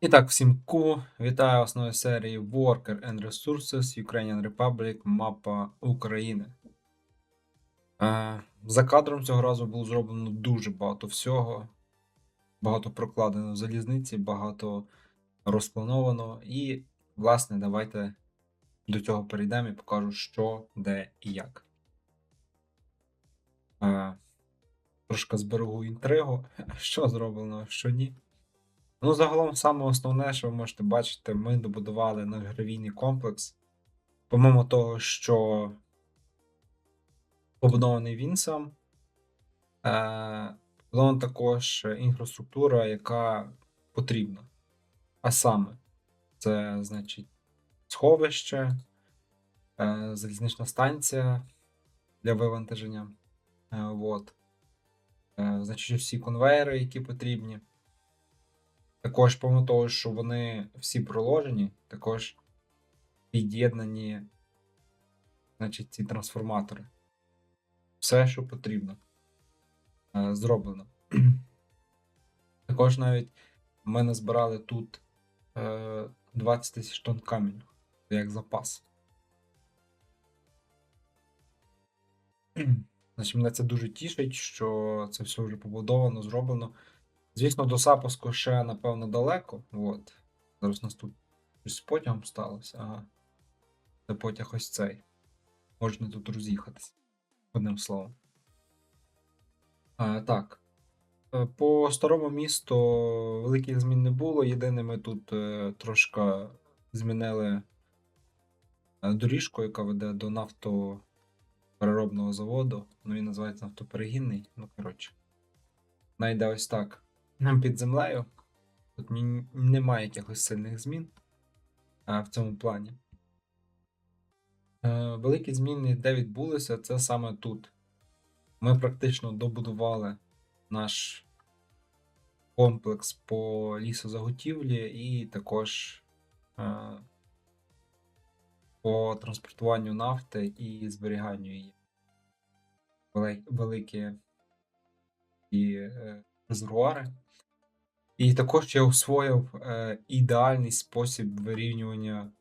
І так, всім ку. Вітаю в серії Worker and Resources Ukrainian Republic Мапа України. Е, за кадром цього разу було зроблено дуже багато всього. Багато прокладено залізниці, багато розплановано. І, власне, давайте до цього перейдемо і покажу, що, де і як. Е, трошки зберегу інтригу, що зроблено, що ні. Ну, загалом, саме основне, що ви можете бачити, ми добудували наш гравійний комплекс. Помимо того, що побудований він сам, е, побудована також інфраструктура, яка потрібна. А саме, це, значить, сховище, е, залізнична станція для вивантаження. Е, вот. е, значить, всі конвейери, які потрібні. Також, помимо того, що вони всі проложені, також під'єднані, значить, ці трансформатори. Все, що потрібно, е, зроблено. Також навіть ми назбирали тут е, 20 тисяч тонн каменю, як запас. Значить, мене це дуже тішить, що це все вже побудовано, зроблено. Звісно, до запуску ще, напевно, далеко. От. Зараз нас тут щось з потягом сталося. Ага. Це потяг ось цей. Можна тут роз'їхатись. Одним словом. А, так. Е, По старому місту великих змін не було. Єдине, ми тут е, трошки змінили е, доріжку, яка веде до нафтопереробного заводу. Ну, він називається нафтоперегінний. Ну, коротше. Вона ось так. Під землею. Тут немає якихось сильних змін а, в цьому плані. Е, великі зміни, де відбулися, це саме тут. Ми практично добудували наш комплекс по лісозаготівлі і також е, по транспортуванню нафти і зберіганню її. Великі і е, резервуари. І також я освоїв е, ідеальний спосіб вирівнювання,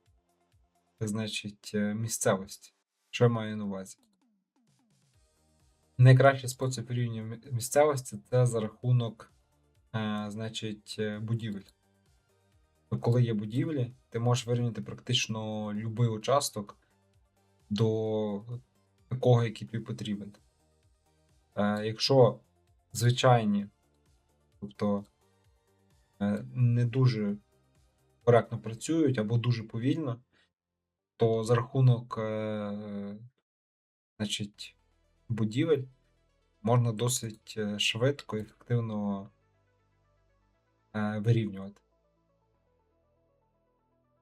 значить, е, місцевості. Що я маю на увазі? Найкращий спосіб вирівнювання місцевості це за рахунок, е, значить, будівель. То коли є будівлі, ти можеш вирівняти практично будь-який участок до такого, який тобі потрібен. Якщо звичайні, тобто не дуже коректно працюють або дуже повільно, то за рахунок е, значить, будівель можна досить е, швидко і ефективно е, вирівнювати.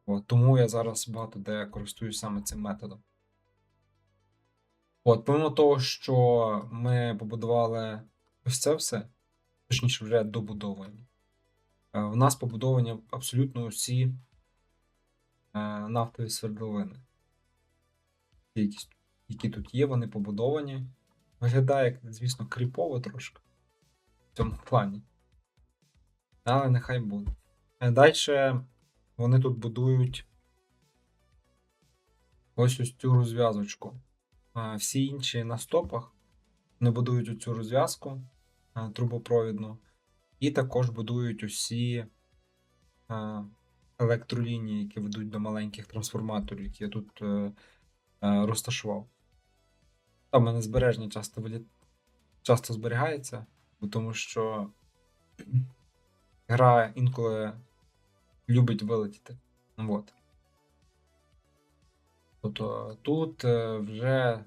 От, тому я зараз багато де користуюсь саме цим методом. От, помимо того, що ми побудували ось це все, точніше, вже добудовуємо. Е, У нас побудовані абсолютно усі е, нафтові свердловини. Які, тут є, вони побудовані. Виглядає, звісно, кріпово трошки в цьому плані. Але нехай буде. Далі вони тут будують ось ось цю розв'язочку. Е, Всі інші на стопах вони будують оцю розв'язку е, трубопровідну. І також будують усі електролінії, які ведуть до маленьких трансформаторів, які я тут е, е, розташував. Там мене збереження часто, виліт... часто зберігається, тому що гра інколи любить вилетіти. От. Тобто тут е, вже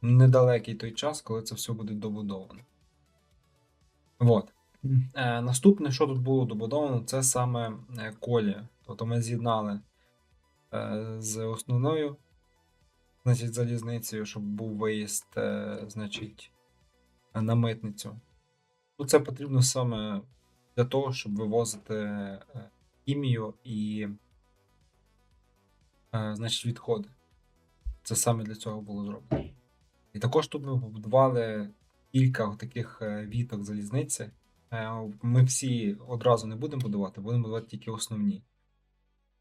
недалекий той час, коли це все буде добудовано. От. Е, наступне, що тут було добудовано, це саме е, колія. Тобто ми з'єднали е, з основною значить, залізницею, щоб був виїзд е, значить, на митницю. Ну, це потрібно саме для того, щоб вивозити хімію і е, значить, відходи. Це саме для цього було зроблено. І також тут ми побудували кілька таких віток залізниці, е, ми всі одразу не будемо будувати, будемо будувати тільки основні.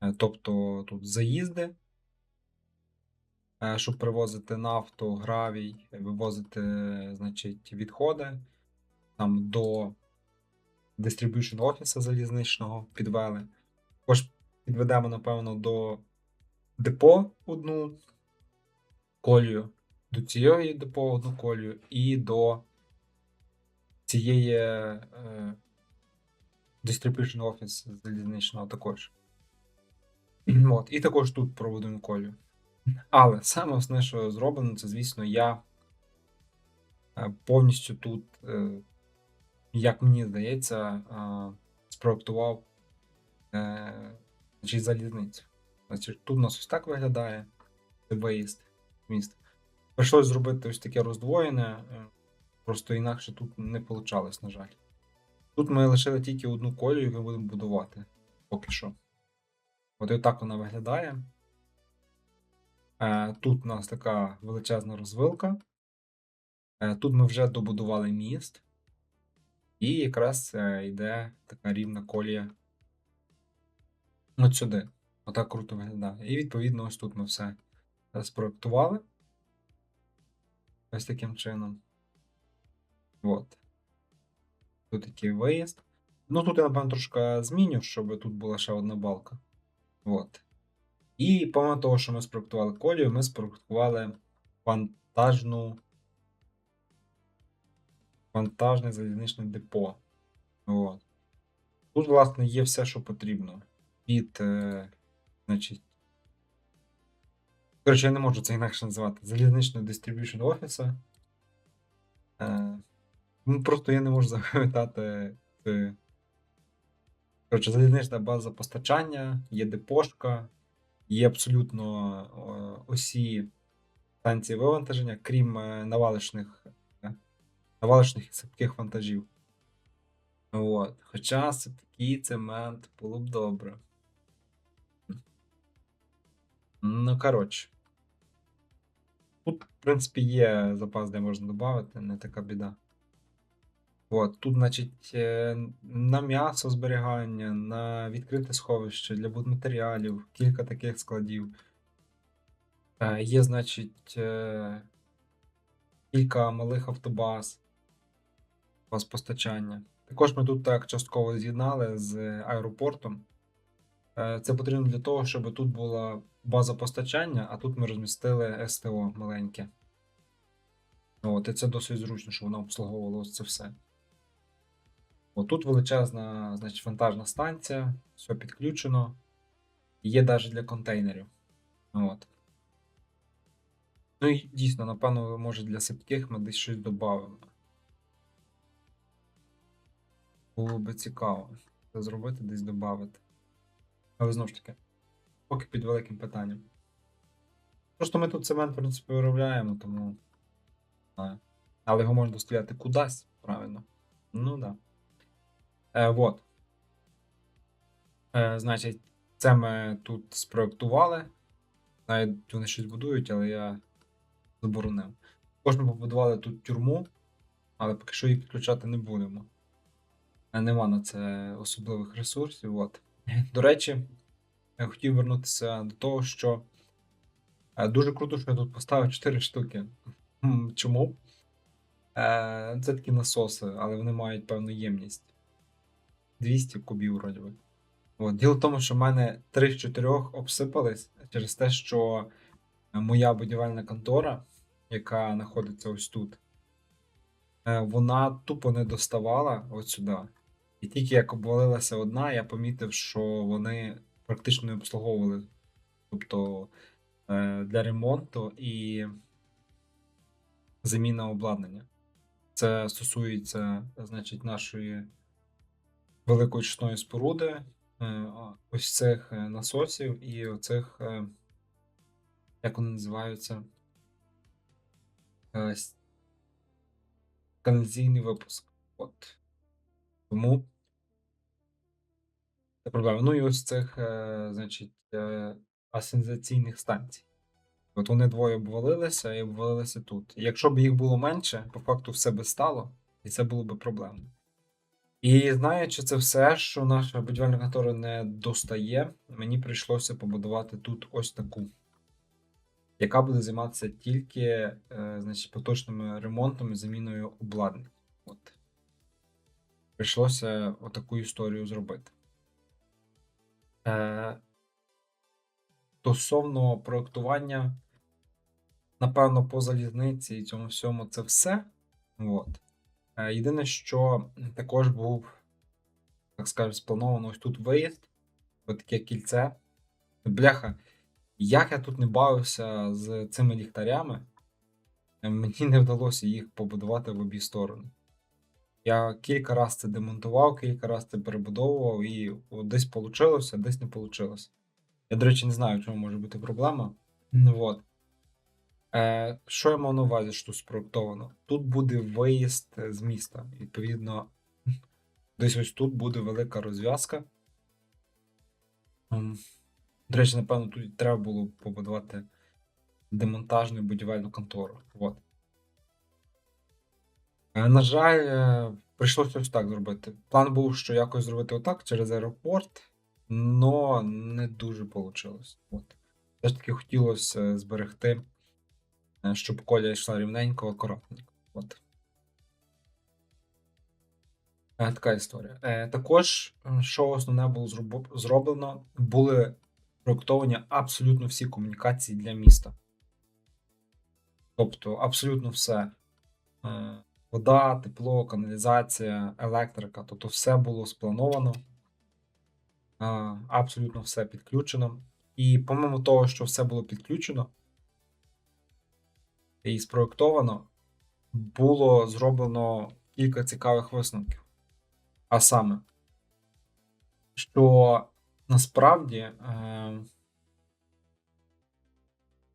Е, Тобто тут заїзди, е, щоб привозити нафту, гравій, вивозити, значить, відходи там до distribution офісу залізничного підвели. Також підведемо, напевно, до депо одну колію, до цієї одну колію і до цієї е, distribution офіс залізничного також. От, і також тут проводимо колію. Але саме основне, що зроблено, це, звісно, я е, повністю тут, е, як мені здається, е, спроектував значить, залізницю. Значить, тут у нас ось так виглядає виїзд в місто. Прийшлось зробити ось таке роздвоєне, е, просто інакше тут не вийшло, на жаль. Тут ми лишили тільки одну колію, яку будемо будувати поки що. От і так вона виглядає. Е, Тут у нас така величезна розвилка. Е, Тут ми вже добудували міст. І якраз йде така рівна колія. От сюди. Отак круто виглядає. І відповідно, ось тут ми все спроектували. Ось таким чином. От. Тут такий виїзд. Ну тут я, напевно, трошки зміню, щоб тут була ще одна балка. От. І помимо того, що ми спроектували колію, ми спроектували вантажну. Вантажне залізничне депо. От. Тут, власне, є все, що потрібно. Від, е, значить. Коротше, я не можу це інакше називати. Залізничного дистриб'юшн офісу. Е, ну, просто я не можу запам'ятати. Коротше, залізнична база постачання, є депошка, є абсолютно усі станції вивантаження, крім е, навалишних, е, навалишних і сипких вантажів. От. Хоча сипкий цемент було б добре. Ну, коротше. Тут, в принципі, є запас, де можна додати, не така біда. От, тут, значить, е, на м'ясо зберігання, на відкрите сховище для будматеріалів, кілька таких складів. Е, Є, значить, е, кілька малих автобаз, баз постачання. Також ми тут так частково з'єднали з аеропортом. Е, Це потрібно для того, щоб тут була база постачання, а тут ми розмістили СТО маленьке. От, і це досить зручно, що воно обслуговувало це все. От тут величезна, значить, вантажна станція, все підключено. Є навіть для контейнерів. От. Ну і дійсно, напевно, може для сипких ми десь щось додамо. Було би цікаво це зробити, десь додати. Але знову ж таки, поки під великим питанням. Просто ми тут цемент, в принципі, виробляємо, тому. Але його можна доставляти кудись, правильно. Ну. Да. Е, вот. Е, значить, це ми тут спроектували. Навіть вони щось будують, але я заборонив. Також побудували тут тюрму, але поки що її підключати не будемо. Е, Нема на це особливих ресурсів. От. До речі, я хотів вернутися до того, що е, дуже круто, що я тут поставив 4 штуки. Чому? Е, Це такі насоси, але вони мають певну ємність. 200 кубів, вроді би. От. Діло в тому, що в мене 3 з 4 обсипались через те, що моя будівельна контора, яка знаходиться ось тут, е, вона тупо не доставала от сюди. І тільки як обвалилася одна, я помітив, що вони практично не обслуговували. Тобто е, для ремонту і заміна обладнання. Це стосується, значить, нашої великої чесної споруди, е, ось цих е, насосів і оцих, як вони називаються, е, випуск. От. Тому це проблема. Ну і ось цих, е, значить, е, асенізаційних станцій. От вони двоє обвалилися і обвалилися тут. Якщо б їх було менше, по факту все би стало, і це було б проблемно. І знаючи це все, що наша будівельна контора не достає, мені прийшлося побудувати тут ось таку, яка буде займатися тільки е, значить, поточними ремонтами, заміною обладнання. От. Прийшлося отаку історію зробити. Е, стосовно проектування, напевно, по залізниці і цьому всьому це все. От. Е, Єдине, що також був, так скажемо, сплановано ось тут виїзд, ось таке кільце. Бляха, як я тут не бавився з цими ліхтарями, мені не вдалося їх побудувати в обі сторони. Я кілька разів це демонтував, кілька разів це перебудовував, і десь вийшло, десь не вийшло. Я, до речі, не знаю, чому може бути проблема. Ну, от. Е, що я мав на увазі, що тут спроектовано? Тут буде виїзд е, з міста. Відповідно, десь ось тут буде велика розв'язка. Ем, До речі, напевно, тут треба було побудувати демонтажну будівельну контору. От. Е, На жаль, е, прийшлося ось так зробити. План був, що якось зробити отак через аеропорт, але не дуже вийшло. От. Все ж таки хотілося зберегти, е, щоб коля йшла рівненько, акуратненько. От. Така історія. Також, що основне було зроблено, були проектовані абсолютно всі комунікації для міста. Тобто, абсолютно все. Вода, тепло, каналізація, електрика. Тобто все було сплановано. Абсолютно все підключено. І помимо того, що все було підключено і спроектовано, було зроблено кілька цікавих висновків. А саме, що насправді е,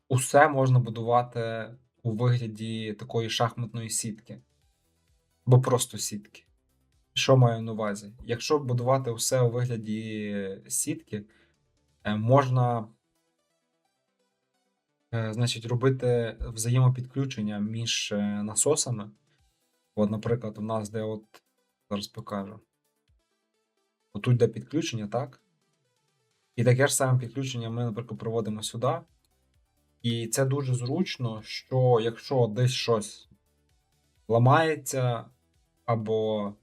усе можна будувати у вигляді такої шахматної сітки, або просто сітки. Що маю на увазі? Якщо будувати все у вигляді сітки, е, можна, е, значить, робити взаємопідключення між е, насосами. От, наприклад, у нас де от зараз покажу. Отут йде підключення, так? І таке ж саме підключення ми, наприклад, проводимо сюди. І це дуже зручно, що якщо десь щось ламається, або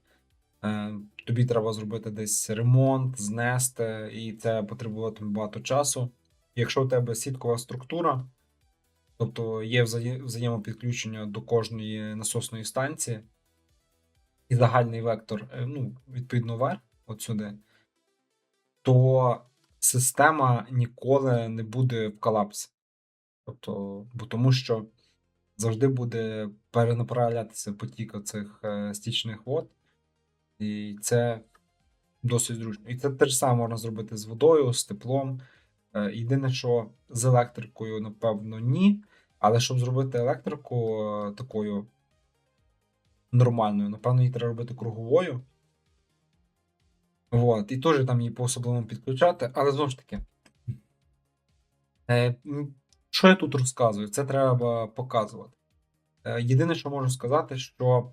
е, тобі треба зробити десь ремонт, знести, і це потребуватиме багато часу. Якщо у тебе сіткова структура, тобто є взаємопідключення до кожної насосної станції, і загальний вектор, е, ну, відповідно, вверх, от сюди, то система ніколи не буде в колапсі. Тобто, бо тому що завжди буде перенаправлятися потік цих стічних вод, і це досить зручно. І це теж саме можна зробити з водою, з теплом. Е, Єдине, що з електрикою, напевно, ні. Але щоб зробити електрику е, такою нормальною, напевно, її треба робити круговою. Вот. І теж там її по-особливому підключати, але знову ж таки. Що я тут розказую? Це треба показувати. Е, Єдине, що можу сказати, що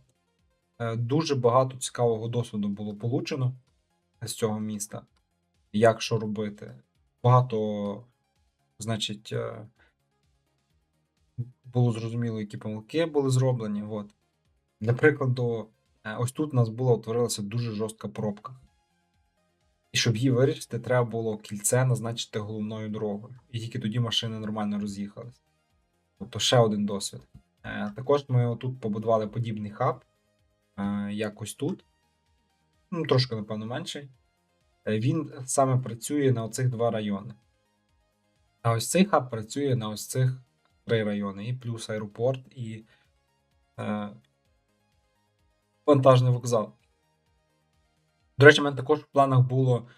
е, дуже багато цікавого досвіду було получено з цього міста. Як що робити. Багато, значить, е, було зрозуміло, які помилки були зроблені. От. Для прикладу, ось тут у нас була утворилася дуже жорстка пробка. І щоб її вирішити, треба було кільце назначити головною дорогою. І тільки тоді машини нормально роз'їхались. Тобто ще один досвід. Е, Також ми отут побудували подібний хаб, е, якось тут. Ну, трошки, напевно, менший. Е, Він саме працює на оцих два райони. А ось цей хаб працює на ось цих три райони, і плюс аеропорт, і е, вантажний вокзал. До речі, в мене також в планах було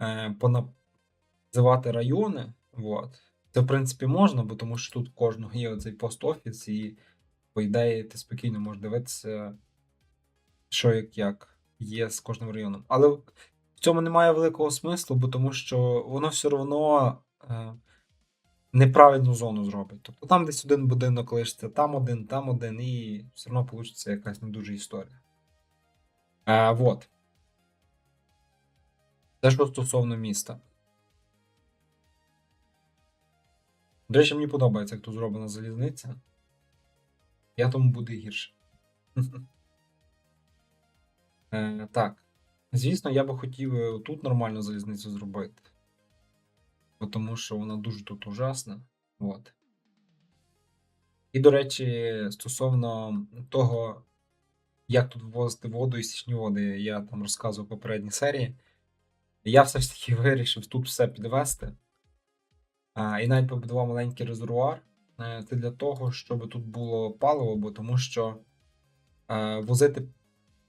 е, поназивати райони. Вот. Це, в принципі, можна, бо тому що тут кожного є оцей пост-офіс, і, по ідеї, ти спокійно можеш дивитися, що як як є з кожним районом. Але в цьому немає великого смислу, бо тому що воно все одно е, неправильну зону зробить. Тобто там десь один будинок лишиться, там один, там один, і все одно вийде якась не дуже історія. Е, вот. Це що стосовно міста. До речі, мені подобається, як тут зроблена залізниця. Я тому буде гірше. Е, так. Звісно, я би хотів е, тут нормальну залізницю зробити. Тому що вона дуже тут ужасна. От. І, до речі, стосовно того, як тут ввозити воду і стічні води, я там розказував попередній серії. Я все ж таки вирішив тут все підвести. А, і навіть побудував маленький резервуар. Е, Це для того, щоб тут було паливо, бо тому що е, возити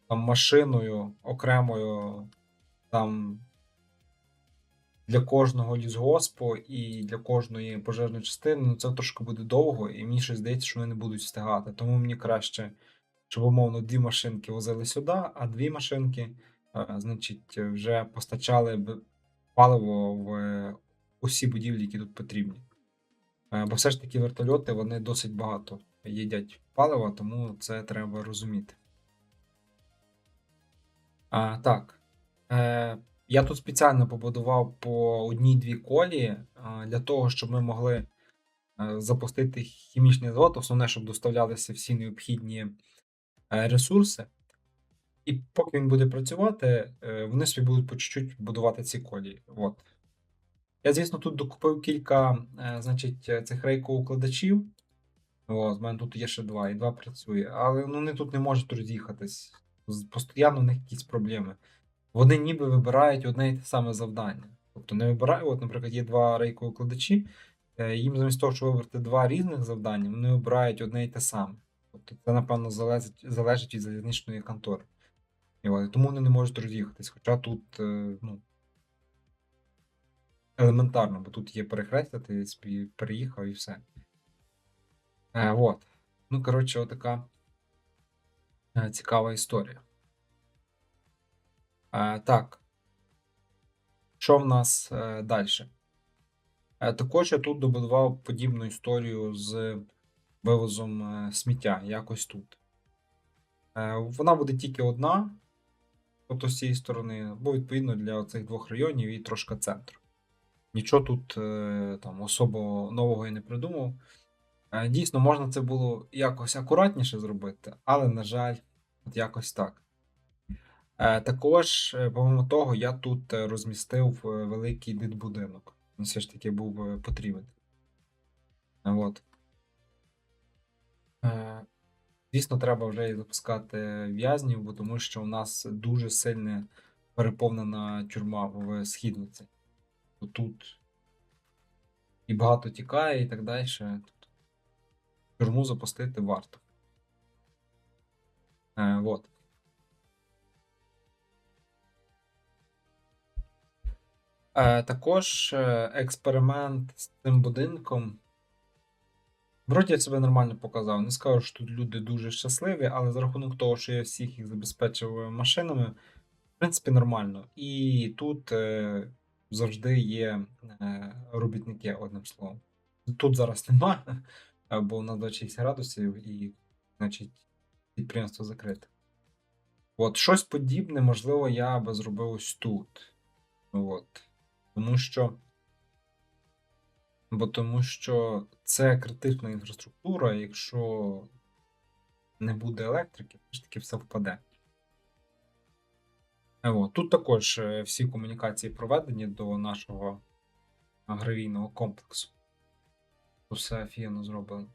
там машиною окремою там для кожного лісгоспу і для кожної пожежної частини, ну це трошки буде довго, і мені щось здається, що вони не будуть встигати. Тому мені краще, щоб умовно дві машинки возили сюди, а дві машинки, значить, вже постачали паливо в е, усі будівлі, які тут потрібні. Е, Бо все ж таки вертольоти вони досить багато їдять палива, тому це треба розуміти. А, так. Е, я тут спеціально побудував по одній-дві колії для того, щоб ми могли е, запустити хімічний завод, основне, щоб доставлялися всі необхідні е, ресурси. І поки він буде працювати, е, вони собі будуть по чуть-чуть будувати ці колії. От. Я, звісно, тут докупив кілька е, значить, е, цих рейкоукладачів. От, в мене тут є ще два, і два працює. Але ну, вони тут не можуть роз'їхатись. З- Постійно в них якісь проблеми. Вони ніби вибирають одне і те саме завдання. Тобто не вибирають, от, наприклад, є два рейкоукладачі, їм замість того, щоб вибрати два різних завдання, вони вибирають одне і те саме. Тобто це, напевно, залежить, залежить від залізничної контори. І тому вони не можуть роз'їхатись. Хоча тут е, ну, елементарно, бо тут є перехрестя, ти переїхав і все. Е, от. Ну, коротше, отака е, цікава історія. Е, так. Що в нас е, далі? Е, також я тут добудував подібну історію з вивозом е, сміття якось тут. Е, вона буде тільки одна, тобто з цієї сторони, бо відповідно для цих двох районів і трошки центру. Нічого тут е, там особо нового я не придумав. Е, Дійсно, можна це було якось акуратніше зробити, але, на жаль, от якось так. Е, Також, помимо того, я тут розмістив великий дитбудинок. Він все ж таки був потрібен. От. Звісно, треба вже і запускати в'язнів, бо тому що у нас дуже сильно переповнена тюрма в східниці. Тут і багато тікає, і так далі. Тут тюрму запустити варто. Е, вот. Е, також е, експеримент з цим будинком. Вроді я себе нормально показав. Не скажу, що тут люди дуже щасливі, але за рахунок того, що я всіх їх забезпечив е, машинами, в принципі, нормально. І тут е, завжди є е, робітники, одним словом. Тут зараз нема, бо у нас 26 градусів і, значить, підприємство закрите. От, щось подібне, можливо, я би зробив ось тут. От. Тому що. Бо тому що це критична інфраструктура, якщо не буде електрики, все ж таки все впаде. Е. Тут також е, всі комунікації проведені до нашого агровійного комплексу. Тут Все офігенно зроблено.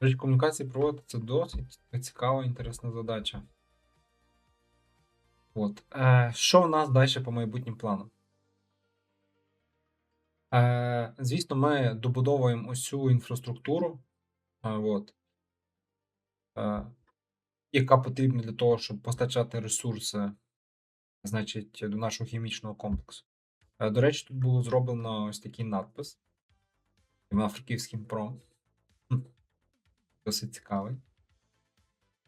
Речі, комунікації проводити це досить цікава, інтересна задача. От. Е, що в нас далі по майбутнім планам? Е, звісно, ми добудовуємо цю інфраструктуру, е, от, е, яка потрібна для того, щоб постачати ресурси, значить, до нашого хімічного комплексу. До речі, тут було зроблено ось такий надпис Івано-Франківським ПРО. Досить цікавий.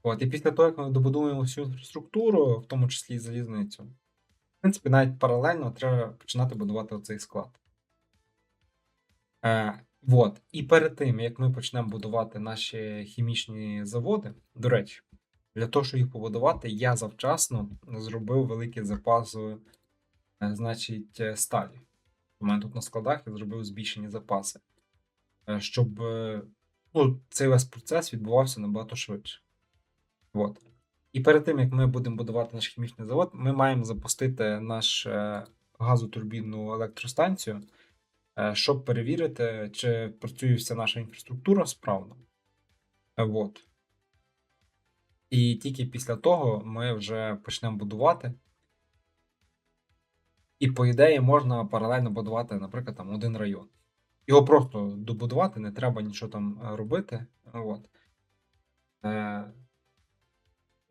От, і після того, як ми добудуємо всю інфраструктуру, в тому числі і залізницю, в принципі, навіть паралельно треба починати будувати оцей склад. Е, вот. І перед тим, як ми почнемо будувати наші хімічні заводи, до речі, Для того, щоб їх побудувати, я завчасно зробив великі запаси, е, значить, е, сталі. У мене тут на складах я зробив збільшені запаси, щоб ну, цей весь процес відбувався набагато швидше. От. І перед тим, як ми будемо будувати наш хімічний завод, ми маємо запустити наш е, газотурбінну електростанцію, щоб перевірити, чи працює вся наша інфраструктура справно. Е, От. І тільки після того ми вже почнемо будувати. І, по ідеї, можна паралельно будувати, наприклад, там один район. Його просто добудувати, не треба нічого там е, робити. От. Е,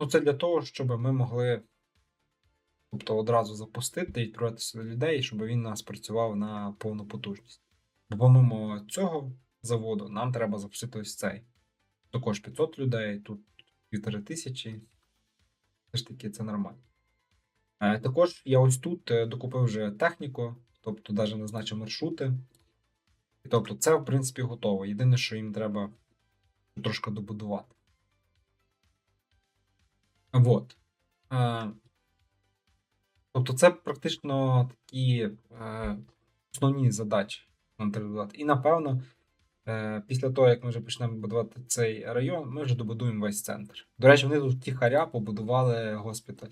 ну, це для того, щоб ми могли тобто, одразу запустити і відправити сюди людей, щоб він нас працював на повну потужність. Бо помимо цього заводу, нам треба запустити ось цей. Також 500 людей, тут півтори тисячі. Все ж таки, це нормально. Е, Також я ось тут е, докупив вже техніку, тобто навіть назначив маршрути. І Тобто, це, в принципі, готово. Єдине, що їм треба трошки добудувати. Вот. Тобто, це практично такі е, основні задачі нам. І напевно, е, після того, як ми вже почнемо будувати цей район, ми вже добудуємо весь центр. До речі, вони тут тихаря побудували госпіталь.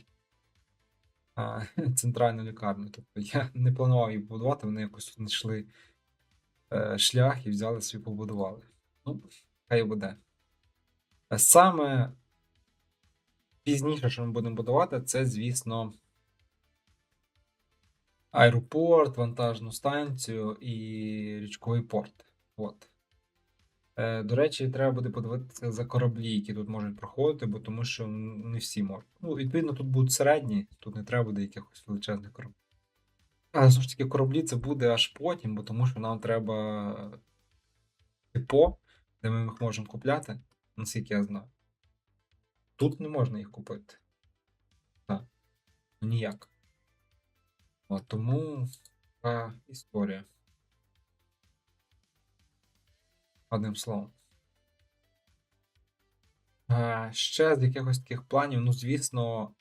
Центральну лікарню. Тобто я не планував її побудувати, вони якось знайшли е, шлях і взяли собі побудували. Ну, хай буде. Саме пізніше, що ми будемо будувати, це, звісно, аеропорт, вантажну станцію і річковий порт. От. Е, До речі, треба буде подивитися за кораблі, які тут можуть проходити, бо тому що не всі можуть. Ну, відповідно, тут будуть середні, тут не треба буде якихось величезних кораблів. Але все ж таки кораблі це буде аж потім, бо тому що нам треба депо, де ми їх можемо купляти, наскільки я знаю. Тут не можна їх купити. Так. Ніяк. Тому така історія. Одним словом. Ще з якихось таких планів, ну, звісно,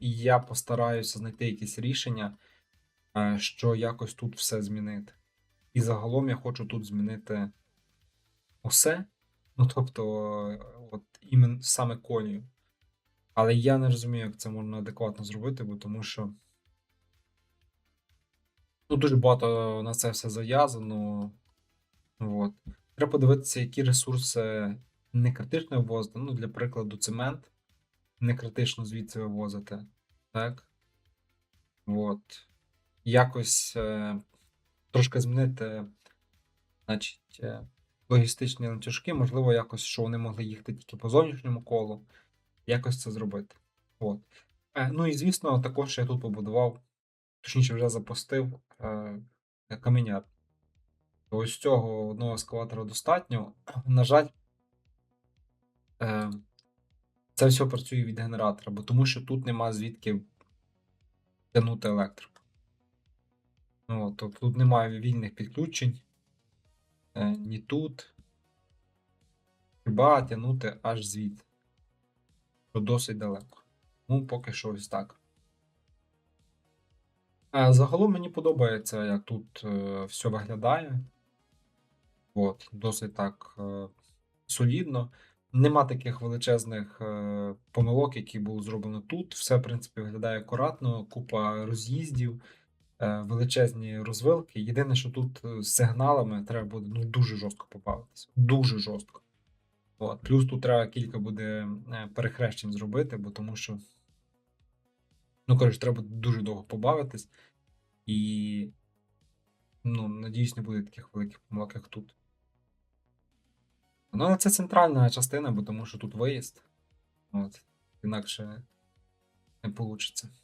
я постараюся знайти якісь рішення, що якось тут все змінити. І загалом я хочу тут змінити усе. Ну, тобто, от імен саме колію. Але я не розумію, як це можна адекватно зробити, бо тому що. Ну, дуже багато на це все зав'язано. От. Треба подивитися, які ресурси не критично вивозити. Ну, для прикладу, цемент не критично звідси вивозити. Так. От. Якось е, трошки змінити, значить, е, логістичні ланцюжки, можливо, якось, що вони могли їхати тільки по зовнішньому колу. Якось це зробити. От. Е, ну і звісно, також я тут побудував, точніше, вже запустив е, каменяр. Ось цього одного ескалатора достатньо. На жаль, е, це все працює від генератора, бо тому що тут нема звідки тягнути електрику. Ну, тобто тут немає вільних підключень. Е, ні тут. Хіба тягнути аж звідти. Що досить далеко. Ну, поки що ось так. Е, Загалом мені подобається, як тут е, все виглядає. От, досить так е, солідно. Нема таких величезних помилок, які були зроблені тут. Все, в принципі, виглядає акуратно, купа роз'їздів, величезні розвилки. Єдине, що тут з сигналами треба буде ну, дуже жорстко побавитися. Дуже жорстко. От. Плюс тут треба кілька буде перехрещень зробити, бо тому що. Ну, коротше, треба дуже довго побавитись. І. Ну, надіюсь, не буде таких великих помилок, як тут. Ну, але це центральна частина, бо тому що тут виїзд. От. Інакше не вийде.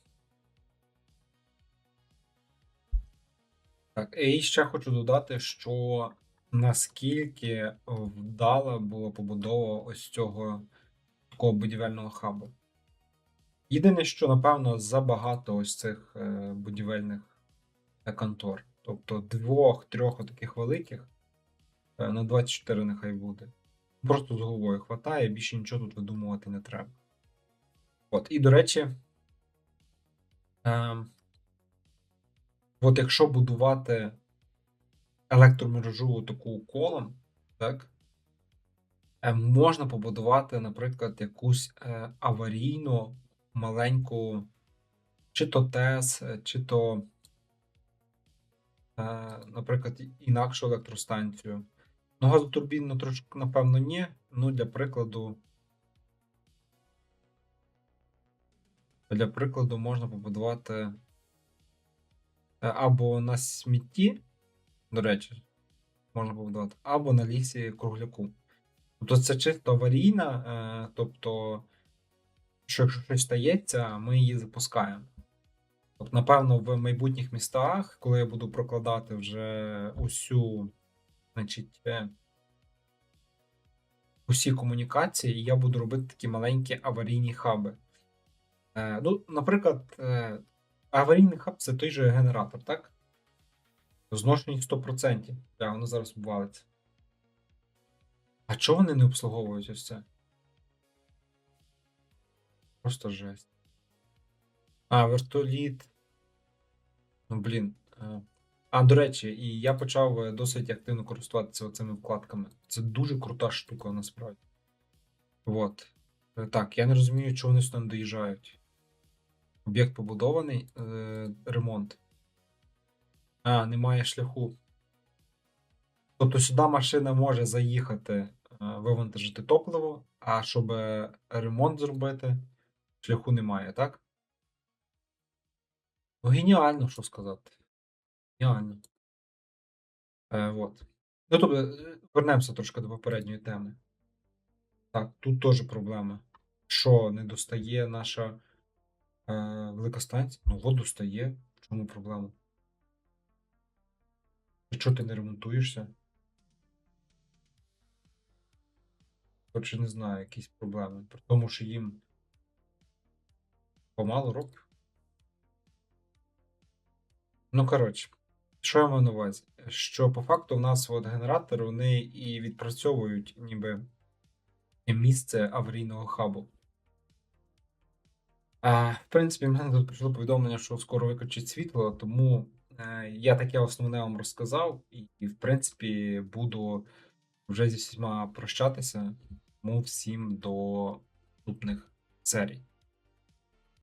Так, і ще хочу додати, що наскільки вдала була побудова ось цього такого будівельного хабу. Єдине, що, напевно, забагато ось цих е, будівельних е, контор. Тобто двох-трьох таких великих е, на 24 нехай буде. Просто з головою хватає, більше нічого тут видумувати не треба. От, і до речі, е, от якщо будувати електромережу таку колом, так, е, можна побудувати, наприклад, якусь е, аварійну маленьку, чи то ТЕС, е, чи то, е, наприклад, інакшу електростанцію. Ну, газотурбінну трошки, напевно, ні. Ну, для прикладу. Для прикладу, можна побудувати е, або на смітті, до речі, можна побудувати, або на лісі кругляку. Тобто це чисто аварійна, тобто, що якщо щось стається, ми її запускаємо. Тобто, напевно, в майбутніх містах, коли я буду прокладати вже усю, значить, е, усі комунікації, я буду робити такі маленькі аварійні хаби. Е, ну, наприклад, е, аварійний хаб це той же генератор, так? Зношеність 100%. Так, воно зараз обвалиться. А чого вони не обслуговують ось це? Просто жесть. А, вертоліт. Ну, блін. е. А, до речі, і я почав е, досить активно користуватися цими вкладками. Це дуже крута штука, насправді. От. Е, Так, я не розумію, чого вони сюди не доїжджають. Об'єкт побудований, е, ремонт. А, немає шляху. Тобто сюди машина може заїхати, вивантажити топливо, а щоб ремонт зробити, шляху немає, так? Ну, геніально, що сказати. Геніально. Е, от. Ну, тобто, е, вернемося трошки до попередньої теми. Так, тут теж проблема. Що не достає наша е, велика станція? Ну, от достає. В чому проблема? Чого ти не ремонтуєшся? Коротше, не знаю, якісь проблеми. При тому, що їм помало років. Ну, коротше, що я маю на увазі? Що по факту в нас от генератори вони і відпрацьовують ніби місце аварійного хабу. А, в принципі, в мене тут прийшло повідомлення, що скоро виключить світло, тому е, я таке основне вам розказав, і, і, в принципі, буду вже зі всіма прощатися. Тому всім до наступних серій.